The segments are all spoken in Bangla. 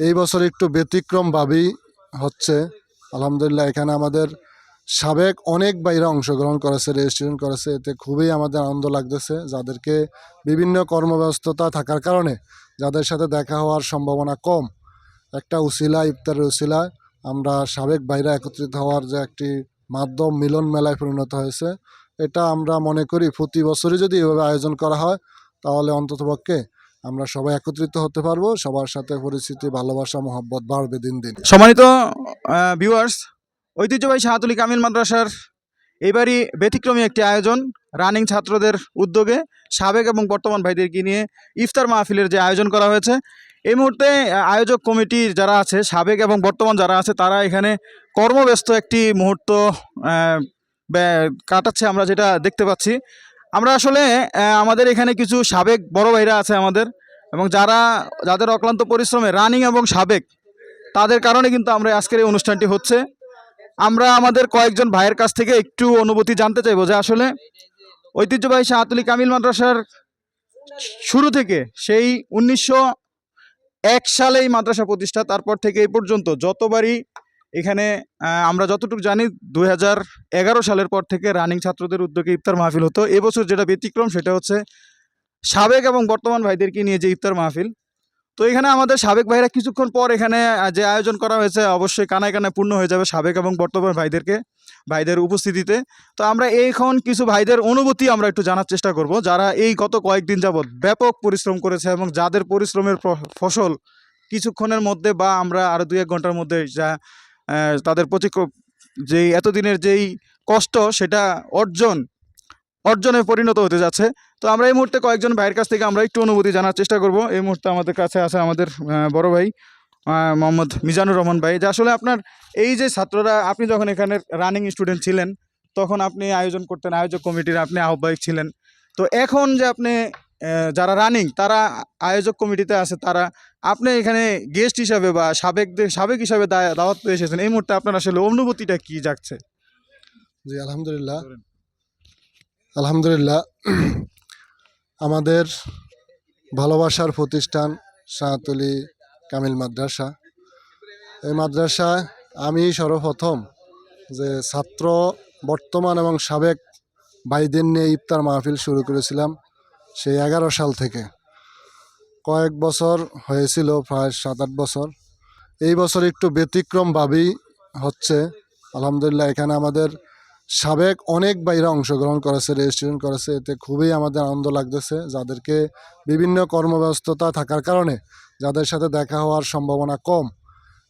এই বছর একটু ব্যতিক্রমভাবেই হচ্ছে। আলহামদুলিল্লাহ, এখানে আমাদের সাবেক অনেক বাইরে অংশগ্রহণ করেছে, রেজিস্ট্রেশন করেছে। এতে খুবই আমাদের আনন্দ লাগতেছে যাদেরকে বিভিন্ন কর্মব্যস্ততা থাকার কারণে যাদের সাথে দেখা হওয়ার সম্ভাবনা কম। একটা উসিলা, ইফতারের উসিলা, আমরা সাবেক বাইরে একত্রিত হওয়ার যে একটি মাধ্যম মিলন মেলায় পরিণত হয়েছে, এটা আমরা মনে করি প্রতি বছরই যদি এভাবে আয়োজন করা হয়, তাহলে অন্ততপক্ষে আমরা সবাই একত্রিত হতে পারব, সবার সাথে পরিস্থিতি ভালোবাসা, মহব্বত বাড়বে দিন দিন। সম্মানিত ভিউয়ার্স ঐতিহ্যবাহী শাহাতুলি কামিল মাদ্রাসার এবারই ব্যতিক্রমী একটি আয়োজন রানিং ছাত্রদের উদ্যোগে সাবেক এবং বর্তমান ভাইদেরকে নিয়ে ইফতার মাহফিলের যে আয়োজন করা হয়েছে। এই মুহূর্তে আয়োজক কমিটি যারা আছে, সাবেক এবং বর্তমান যারা আছে, তারা এখানে কর্মব্যস্ত একটি মুহূর্ত কাটাচ্ছে, আমরা যেটা দেখতে পাচ্ছি। আমরা আসলে আমাদের এখানে কিছু সাবেক বড় ভাইরা আছে আমাদের এবং যারা, যাদের অক্লান্ত পরিশ্রমে রানিং এবং সাবেক, তাদের কারণে কিন্তু আমরা আজকের এই অনুষ্ঠানটি হচ্ছে। আমরা আমাদের কয়েকজন ভাইয়ের কাছ থেকে একটু অনুভূতি জানতে চাইব যে আসলে ঐতিহ্যবাহী শাহাতুলি কামিল মাদ্রাসার শুরু থেকে সেই উনিশশো এক সালে এই মাদ্রাসা প্রতিষ্ঠা, তারপর থেকে এই পর্যন্ত যতবারই এখানে আমরা যতটুকু জানি, দুই এগারো সালের পর থেকে রানিং ছাত্রদের উদ্যোগে ইফতার মাহফিল হতো। এবছর যেটা ব্যতিক্রম সেটা হচ্ছে, সাবেক এবং বর্তমান ভাইদেরকে নিয়ে যে ইফতার মাহফিল। তো এখানে আমাদের সাবেক ভাইরা কিছুক্ষণ পর এখানে যে আয়োজন করা হয়েছে, অবশ্যই কানায় কানায় পূর্ণ হয়ে যাবে সাবেক এবং বর্তমান ভাইদেরকে, ভাইদের উপস্থিতিতে। তো আমরা এখন কিছু ভাইদের অনুভূতি আমরা একটু জানার চেষ্টা করব, যারা এই গত কয়েকদিন যাবৎ ব্যাপক পরিশ্রম করেছে এবং যাদের পরিশ্রমের ফসল কিছুক্ষণের মধ্যে বা আমরা আরও দু এক ঘণ্টার মধ্যে যা তাদের প্রতি যেই এতদিনের যেই কষ্ট, সেটা অর্জন, অর্জনে পরিণত হতে যাচ্ছে। তো আমরা এই মুহূর্তে কয়েকজন ভাইয়ের কাছ থেকে আমরা একটু অনুভূতি জানার চেষ্টা করব। এই মুহূর্তে আমাদের কাছে আছে আমাদের বড় ভাই মোহাম্মদ মিজানুর রহমান ভাই। যে আসলে আপনার এই যে ছাত্ররা, আপনি যখন এখানে রানিং স্টুডেন্ট ছিলেন, তখন আপনি আয়োজন করতেন, আয়োজক কমিটির আপনি আহ্বায়ক ছিলেন। তো এখন যে আপনি যারা রানিং তারা আয়োজক কমিটিতে আছে, তারা আপনি এখানে গেস্ট হিসাবে বা সাবেকদের, সাবেক হিসাবে দাওয়াত পেয়ে এসেছেন। এই মুহূর্তে আপনার আসলে অনুভূতিটা কি যাচ্ছে জি, আলহামদুলিল্লাহ। আলহামদুলিল্লাহ, আমাদের ভালোবাসার প্রতিষ্ঠান শাহতলি কামিল মাদ্রাসা। এই মাদ্রাসা আমি সর্বপ্রথম যে ছাত্র, বর্তমান এবং সাবেক ভাইদের নিয়ে ইফতার মাহফিল শুরু করেছিলাম। সেই এগারো সাল থেকে। কয়েক বছর হয়েছিল, প্রায় সাত আট বছর। এই বছর একটু ব্যতিক্রমভাবেই হচ্ছে। আলহামদুলিল্লাহ, এখানে আমাদের সাবেক অনেক বাইরে অংশগ্রহণ করেছে, রেজিস্ট্রেশন করেছে। এতে খুবই আমাদের আনন্দ লাগতেছে। যাদেরকে বিভিন্ন কর্মব্যস্ততা থাকার কারণে যাদের সাথে দেখা হওয়ার সম্ভাবনা কম।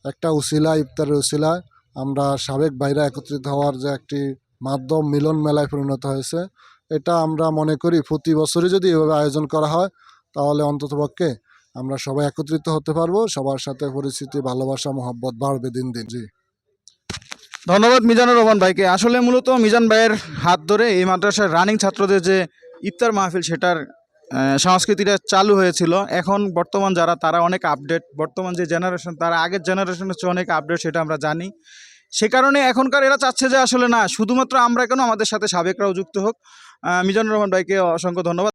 একটা উসিলা, ইফতারের উসিলা, আমরা সাবেক বাইরে একত্রিত হওয়ার যে একটি মাধ্যম মিলন মেলায় পরিণত হয়েছে। এটা আমরা মনে করি প্রতি বছরই যদি এভাবে আয়োজন করা হয়, তাহলে অন্ততপক্ষে আমরা সবাই একত্রিত হতে পারব, সবার সাথে পরিস্থিতি ভালোবাসা, মহব্বত বাড়বে দিন দিন। জি। ধন্যবাদ মিজানুর রহমান ভাইকে। আসলে মূলত মিজান ভাইয়ের হাত ধরে এই মাদ্রাসার রানিং ছাত্রদের যে ইফতার মাহফিল, সেটার সংস্কৃতিটা চালু হয়েছিল। এখন বর্তমান যারা, তারা অনেক আপডেট বর্তমান যে জেনারেশন তারা আগের জেনারেশনের চেয়ে অনেক আপডেট সেটা আমরা জানি। সে কারণে এখনকার এরা চাচ্ছে যে আসলে না, শুধুমাত্র আমরা কেন আমাদের সাথে সাবেকরাও যুক্ত হোক মিজানুর রহমান ভাইকে অসংখ্য ধন্যবাদ।